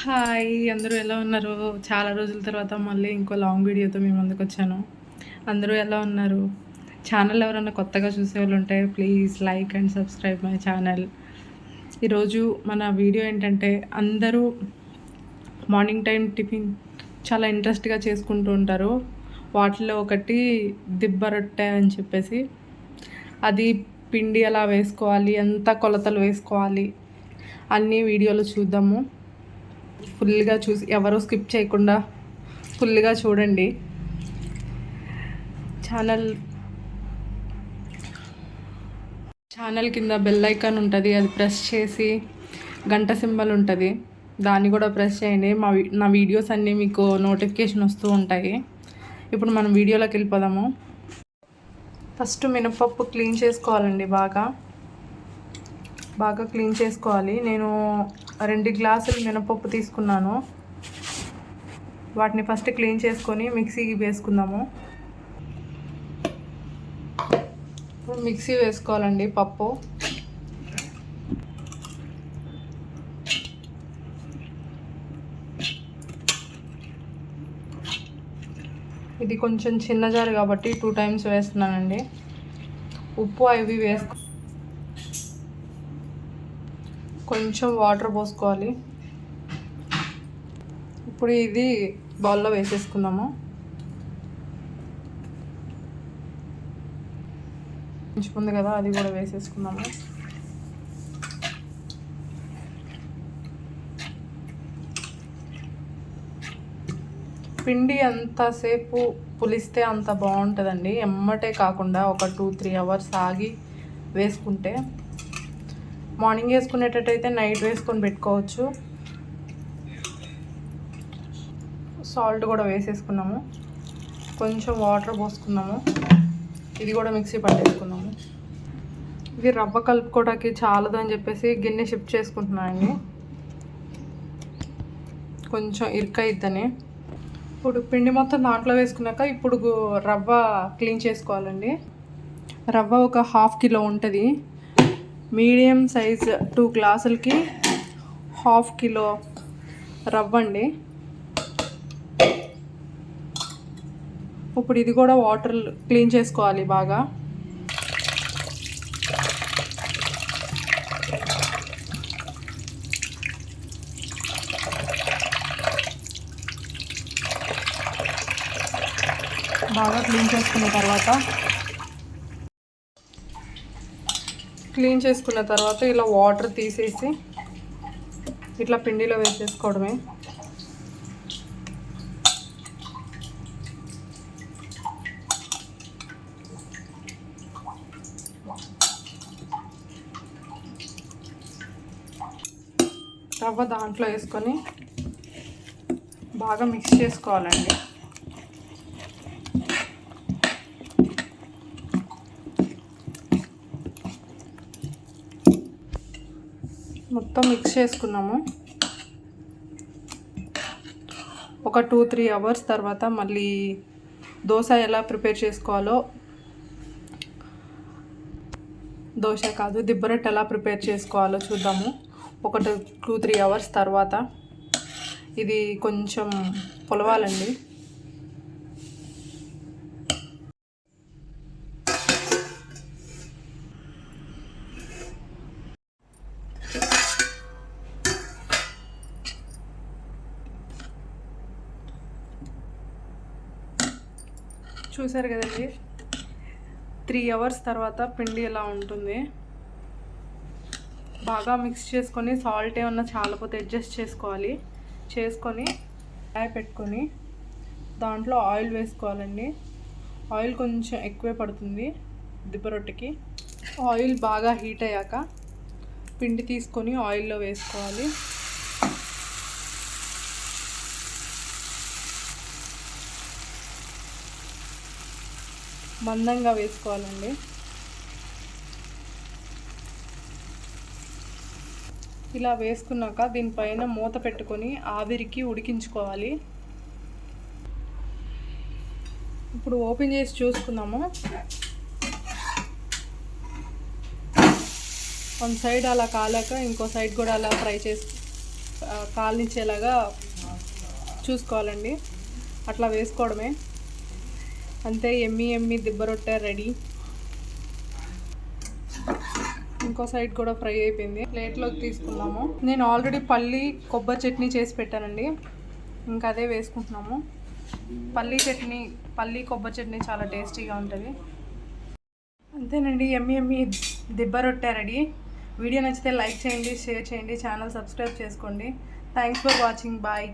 Hi అందరూ ఎలా ఉన్నారు? చాలా రోజుల తర్వాత మళ్ళీ ఇంకో లాంగ్ వీడియోతో మీ ముందుకు వచ్చాను. అందరూ ఎలా ఉన్నారు? ఛానల్ ఎవరైనా కొత్తగా చూసే వాళ్ళు ఉంటే please like and subscribe my channel ఈరోజు మన వీడియో ఏంటంటే అందరూ మార్నింగ్ టైం టిఫిన్ చాలా ఇంట్రెస్ట్గా చేసుకుంటూ ఉంటారు. వాటిలో ఒకటి దిబ్బ రొట్టె అని చెప్పేసి అది పిండి ఎలా వేసుకోవాలి ఎంత కొలతలు వేసుకోవాలి అన్ని వీడియోలు చూద్దాము. ఫుల్గా చూసి ఎవరో స్కిప్ చేయకుండా ఫుల్గా చూడండి. ఛానల్ ఛానల్ కింద బెల్ ఐకాన్ ఉంటుంది అది ప్రెస్ చేసి గంట సింబల్ ఉంటుంది. దాన్ని కూడా ప్రెస్ చేయండి. మా వీ- నా వీడియోస్ అన్నీ మీకు నోటిఫికేషన్ వస్తూ ఉంటాయి. ఇప్పుడు మనం వీడియోలోకి వెళ్ళిపోదాము. ఫస్ట్ మినపప్పు క్లీన్ చేసుకోవాలండి బాగా. బాగా క్లీన్ చేసుకోవాలి. నేను రెండు గ్లాసులు మినపప్పు తీసుకున్నాను. వాటిని ఫస్ట్ క్లీన్ చేసుకొని మిక్సీకి వేసుకుందాము. ఇప్పుడు మిక్సీ వేసుకోవాలండి పప్పు. ఇది కొంచెం చిన్న జారు కాబట్టి టూ టైమ్స్ వేస్తున్నానండి. ఉప్పు అవి వేసుకో కొంచెం వాటర్ పోసుకోవాలి. ఇప్పుడు ఇది బౌల్లో వేసేసుకుందాము. కొంచెం ఉంది కదా అది కూడా వేసేసుకుందాము. పిండి ఎంతసేపు పులిస్తే అంత బాగుంటుందండి. ఎమ్మటే కాకుండా ఒక టూ త్రీ అవర్స్ ఆగి వేసుకుంటే మార్నింగ్ వేసుకునేటట్టయితే నైట్ వేసుకొని పెట్టుకోవచ్చు. సాల్ట్ కూడా వేసేసుకున్నాము. కొంచెం వాటర్ పోసుకున్నాము. ఇది కూడా మిక్సీ పట్టేసుకున్నాము. ఇది రవ్వ కలుపుకోవడానికి చాలదు అని చెప్పేసి గిన్నె షిఫ్ట్ చేసుకుంటున్నానండి కొంచెం ఇరుకైద్దని ఇప్పుడు పిండి మొత్తం దాంట్లో వేసుకున్నాక ఇప్పుడు రవ్వ క్లీన్ చేసుకోవాలండి. రవ్వ ఒక హాఫ్ కిలో ఉంటుంది. మీడియం సైజ్ టూ గ్లాసులకి హాఫ్ కిలో రవ్వండి ఇప్పుడు ఇది కూడా వాటర్ క్లీన్ చేసుకోవాలి బాగా. బాగా క్లీన్ చేసుకున్న తర్వాత క్లీన్ చేసుకున్న తర్వాత ఇలా వాటర్ తీసేసి ఇట్లా పిండిలో వేసేసుకోవడమే. రవ్వ దాంట్లో వేసుకొని బాగా మిక్స్ చేసుకోవాలండి. మొత్తం మిక్స్ చేసుకున్నాము. ఒక టూ త్రీ అవర్స్ తర్వాత మళ్ళీ దోశ ఎలా ప్రిపేర్ చేసుకోవాలో దోశ కాదు దిబ్బరొట్టె ఎలా ప్రిపేర్ చేసుకోవాలో చూద్దాము. ఒక టూ త్రీ అవర్స్ తర్వాత. ఇది కొంచెం పొలవాలండి. చూసారు కదండి? త్రీ అవర్స్ తర్వాత పిండి ఎలా ఉంటుంది? బాగా మిక్స్ చేసుకొని సాల్ట్ ఏమన్నా చాలపోతే అడ్జస్ట్ చేసుకోవాలి. చేసుకొని ఫ్రై పెట్టుకొని దాంట్లో ఆయిల్ వేసుకోవాలండి. ఆయిల్ కొంచెం ఎక్కువే పడుతుంది దిబ్బ రొట్టెకి. ఆయిల్ బాగా హీట్ అయ్యాక పిండి తీసుకొని ఆయిల్లో వేసుకోవాలి. మందంగా వేసుకోవాలండి. ఇలా వేసుకున్నాక దీనిపైన మూత పెట్టుకొని ఆవిరికి ఉడికించుకోవాలి. ఇప్పుడు ఓపెన్ చేసి చూసుకుందాము. వన్ సైడ్ అలా కాలాక ఇంకో సైడ్ కూడా అలా ఫ్రై చేసి ఆ, చూసుకోవాలండి. అట్లా వేసుకోవడమే. అంతే ఎమ్మి ఎమ్మి దిబ్బ రొట్టె రెడీ. ఇంకో సైడ్ కూడా ఫ్రై అయిపోయింది. ప్లేట్లోకి తీసుకున్నాము నేను ఆల్రెడీ పల్లి కొబ్బరి చట్నీ చేసి పెట్టానండి. ఇంకా అదే వేసుకుంటున్నాము. పల్లి చట్నీ పల్లి కొబ్బరి చట్నీ చాలా టేస్టీగా ఉంటుంది. అంతేనండి ఎమ్మి ఎమ్మి దిబ్బ రొట్టె రెడీ. వీడియో నచ్చితే లైక్ చేయండి షేర్ చేయండి ఛానల్ సబ్స్క్రైబ్ చేసుకోండి. Thanks for watching bye